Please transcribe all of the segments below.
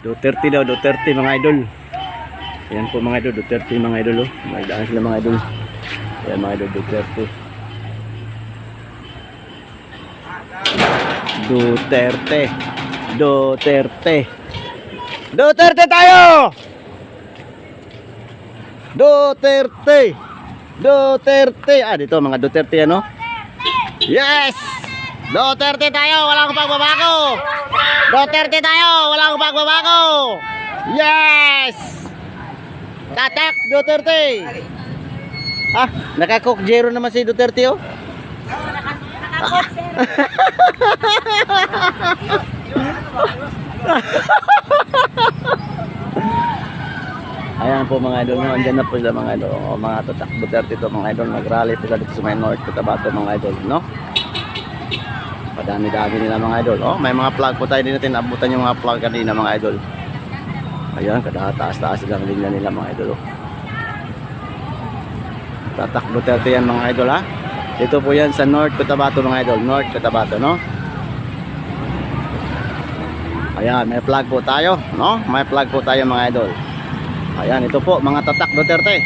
Duterte daw, Duterte mga idol. Ayan po mga idol, Duterte mga idol. Oh. May sila mga idol. Ayan mga idol, Duterte. Duterte. Duterte. Duterte tayo! Duterte! Duterte! Ah, dito mga Duterte ano? Yes! Duterte tayo! Walang pagbabago! Duterte tayo! Walang pagbabago! Yes! Tatak Duterte! Ah, naka-coke zero naman si Duterte oh. Ayan po mga idol, no? andyan na po sila mga idol. O, mga tatak Duterte to mga idol. Nag-rally po sila dito sa North Cotabato mga idol, no? Padami-dami nila mga idol. Oh, may mga plug po tayo din natin. Abutan yung mga plug kanina mga idol. Ayan, kada taas-taas lang linya nila mga idol. Oh. Tatak Duterte yan mga idol ha. Dito po yan sa North Cotabato mga idol. North Cotabato, no? Ayan, may plug po tayo, no? May plug po tayo mga idol. Ayan, ito po, mga tatak Duterte.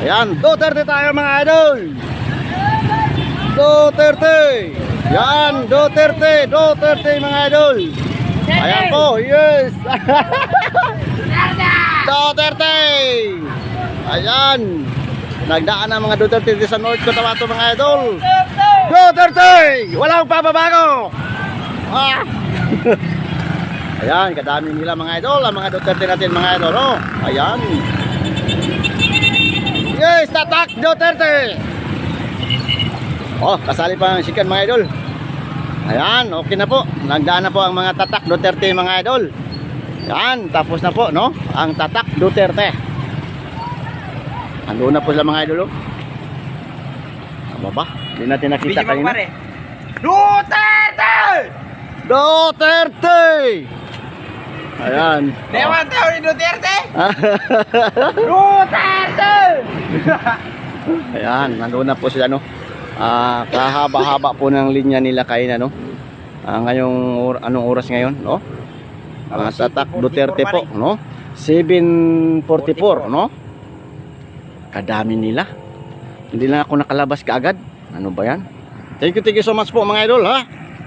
Ayan, Duterte tayo mga idol. Duterte. Yan, Duterte, Duterte mga idol. Ayan po, yes. Duterte. Ayan. Nagdaan ang mga Duterte sa North Cotabato mga idol. Duterte! Walang pababago! Ah! Ayan, kadami nila mga idol, ang mga Duterte natin mga idol, oh. Ayan. Yes, tatak Duterte! Oh, kasali pa ang sikan mga idol. Ayan, okay na po. Nagdaan na po ang mga tatak Duterte mga idol. Yan, tapos na po, no? Ang tatak Duterte. Ando na po sila mga idol, oh. Ano ba? Hindi natin nakita kanina. Duterte! Duterte! Ayan. Dewan tao ni Duterte! Duterte! Ayan, nandoon na po sila no. Ah, kahaba-haba po ng linya nila kain ano. Ah, ngayong or- anong oras ngayon, no? Ah, tatak Duterte po, no? 7:44, no? Kadami nila. Hindi lang ako nakalabas kaagad. Ano ba 'yan? Thank you, thank you so much po mga idol, ha?